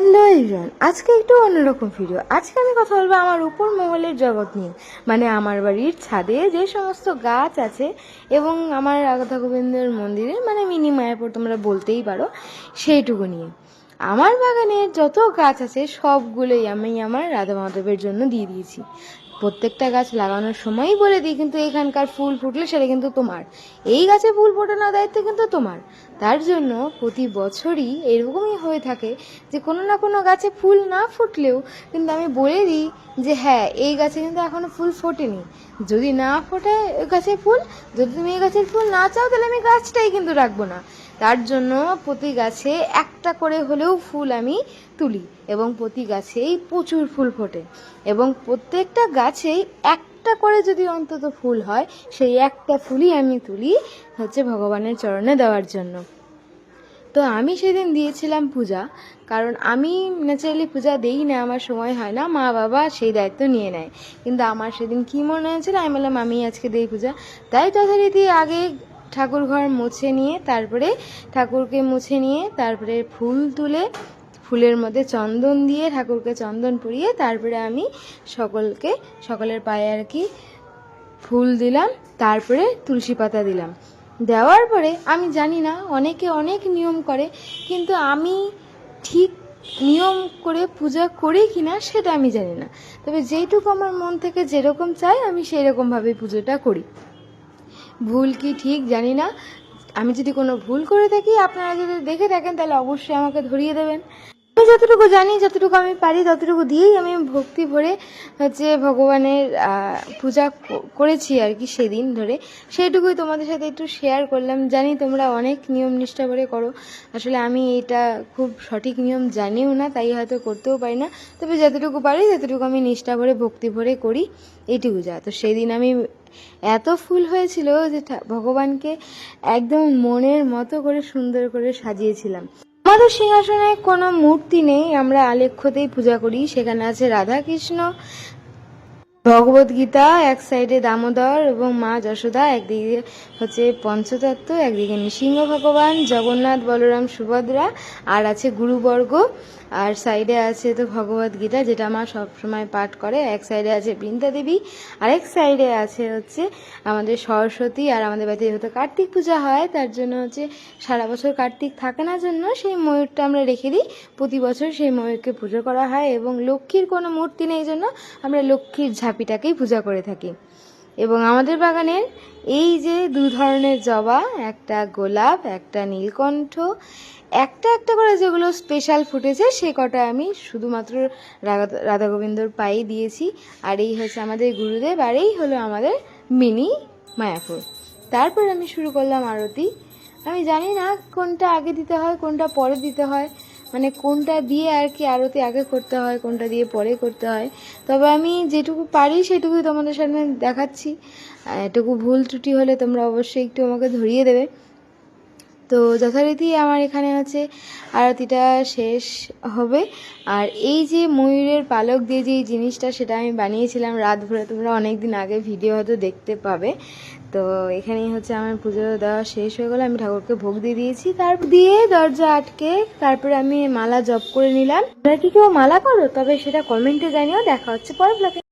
Hello আজকে একটু অন্যরকম ভিডিও আজকে আমি কথা বলব আমার উপর মহলের জগৎ নিয়ে। মানে আমার বাড়ির ছাদে যে সমস্ত গাছ আছে এবং আমার রাধা গোবিন্দের মন্দিরে মানে মিনি মায়াপুর তোমরা বলতেই পারো, সেইটুকু নিয়ে। আমার বাগানে যত গাছ আছে, সবগুলোই আমি আমার রাধা মাধবের জন্য দিয়ে দিয়েছি। প্রত্যেকটা গাছ লাগানোর সময়ই বলে দিই, কিন্তু এখানকার ফুল ফুটলে সেটা কিন্তু তোমার। এই গাছে ফুল ফোটানোর দায়িত্ব কিন্তু তোমার। তার জন্য প্রতি বছরই এরকমই হয়ে থাকে যে কোনো না কোনো গাছে ফুল না ফুটলেও কিন্তু আমি বলে দিই যে হ্যাঁ এই গাছে কিন্তু এখনও ফুল ফোটেনি। যদি না ফোটে গাছে ফুল, যদি তুমি এই গাছের ফুল না চাও তাহলে আমি গাছটাই কিন্তু রাখব না। তার জন্য প্রতি গাছে একটা করে হলেও ফুল আমি তুলি এবং প্রতি গাছেই প্রচুর ফুল ফোটে এবং প্রত্যেকটা গাছেই একটা করে যদি অন্তত ফুল হয়, সেই একটা ফুলই আমি তুলি হচ্ছে ভগবানের চরণে দেওয়ার জন্য। তো আমি সেদিন দিয়েছিলাম পূজা, কারণ আমি ন্যাচারালি পূজা দেই না, আমার সময় হয় না, মা বাবা সেই দায়িত্ব নিয়ে নেয়। কিন্তু আমার সেদিন কী মনে হয়েছিল, আমি বললাম, আমি আজকে দেই পূজা। তাই যথারীতি আগে ঠাকুর ঘর মুছে নিয়ে, তারপরে ঠাকুরকে মুছে নিয়ে, তারপরে ফুল তুলে ফুলের মধ্যে চন্দন দিয়ে ঠাকুরকে চন্দন পরিয়ে তারপরে আমি সকলকে, সকলের পায়ে আর কি ফুল দিলাম, তারপরে তুলসী পাতা দিলাম। দেওয়ার পরে আমি জানি না, অনেকে অনেক নিয়ম করে, কিন্তু আমি ঠিক নিয়ম করে পূজা করি কি না সেটা আমি জানি না। তবে যেইটুকু আমার মন থেকে যেরকম চাই আমি সেই রকমভাবে পুজোটা করি। ভুল কি ঠিক জানি না। আমি যদি কোনো ভুল করে থাকি, আপনারা যদি দেখে থাকেন, তাহলে অবশ্যই আমাকে ধরিয়ে দেবেন। যতটুকু জানি, যতটুকু আমি পারি, ততটুকু দিয়েই আমি ভক্তি ভরে হচ্ছে ভগবানের পূজা করেছি আর কি সেদিন ধরে। সেইটুকুই তোমাদের সাথে একটু শেয়ার করলাম। জানি তোমরা অনেক নিয়ম নিষ্ঠা করে করো। আসলে আমি এটা খুব সঠিক নিয়ম জানিও না, তাই হয়তো করতেও পারি না। তবে যতটুকু পারি, ততটুকু আমি নিষ্ঠা ভরে, ভক্তি ভরে করি। এইটুকু যা। তো সেদিন আমি এত ফুল হয়েছিল যে ভগবানকে একদম মনের মতো করে সুন্দর করে সাজিয়েছিলাম। আমাদের সিংহাসনে কোনো মূর্তি নেই, আমরা আলেখ্যতেই পূজা করি, সেখানে আছে রাধা কৃষ্ণ ভগবত গীতা এক সাইডে দামোদর এবং মা যশোদা, একদিকে হচ্ছে পঞ্চতত্ত্ব, একদিকে নৃসিংহ ভগবান, জগন্নাথ, বলরাম, সুভদ্রা, আর আছে গুরুবর্গ। আর সাইডে আছে তো ভগবত গীতা, যেটা মা সবসময় পাঠ করে। এক সাইডে আছে বৃন্দা দেবী আর এক সাইডে আছে হচ্ছে আমাদের সরস্বতী আর আমাদের বাড়িতে যেহেতু কার্তিক পূজা হয়, তার জন্য হচ্ছে সারা বছর কার্তিক থাকে না জন্য সেই ময়ূরটা আমরা রেখে দিই। প্রতি বছর সেই ময়ূরকে পুজো করা হয় এবং লক্ষ্মীর কোনো মূর্তি নেই জন্য আমরা লক্ষ্মীর ঝাঁপিটাকেই পূজা করে থাকি। এবং আমাদের বাগানের এই যে দু ধরনের জবা, একটা গোলাপ, একটা নীলকণ্ঠ, একটা একটা করে যেগুলো স্পেশাল ফুটেছে, সে কটা আমি শুধুমাত্র রাধা গোবিন্দর পায়ে দিয়েছি। আর এই হচ্ছে আমাদের গুরুদেব, আর এই হলো আমাদের মিনি মায়াপুর। তারপর আমি শুরু করলাম আরতি। আমি জানি না কোনটা আগে দিতে হয়, কোনটা পরে দিতে হয়। মানে কোনটা দিয়ে আর কি আরতি আগে করতে হয়, কোনটা দিয়ে পরে করতে হয়। তবে আমি যেটুকু পারি সেটুকুই তোমাদের সামনে দেখাচ্ছি। এটুকু ভুল ত্রুটি হলে তোমরা অবশ্যই একটু আমাকে ধরিয়ে দেবে। তো যথারীতি আমার এখানে হচ্ছে আরতিটা শেষ হবে। আর এই যে ময়ূরের পালক দিয়ে যে জিনিসটা সেটা আমি বানিয়েছিলাম রাত ভরে তোমরা অনেক দিন আগে ভিডিও হয়তো দেখতে পাবে। তো এখানেই হচ্ছে আমার পুজো দেওয়া শেষ হয়ে গেলো। আমি ঠাকুরকে ভোগ দিয়ে দিয়েছি। তারপর দিয়ে দরজা আটকে তারপরে আমি মালা জপ করে নিলাম। তোমরা কি কেউ মালা করো? তবে সেটা কমেন্টে জানিও দেখা হচ্ছে পরের ব্লগে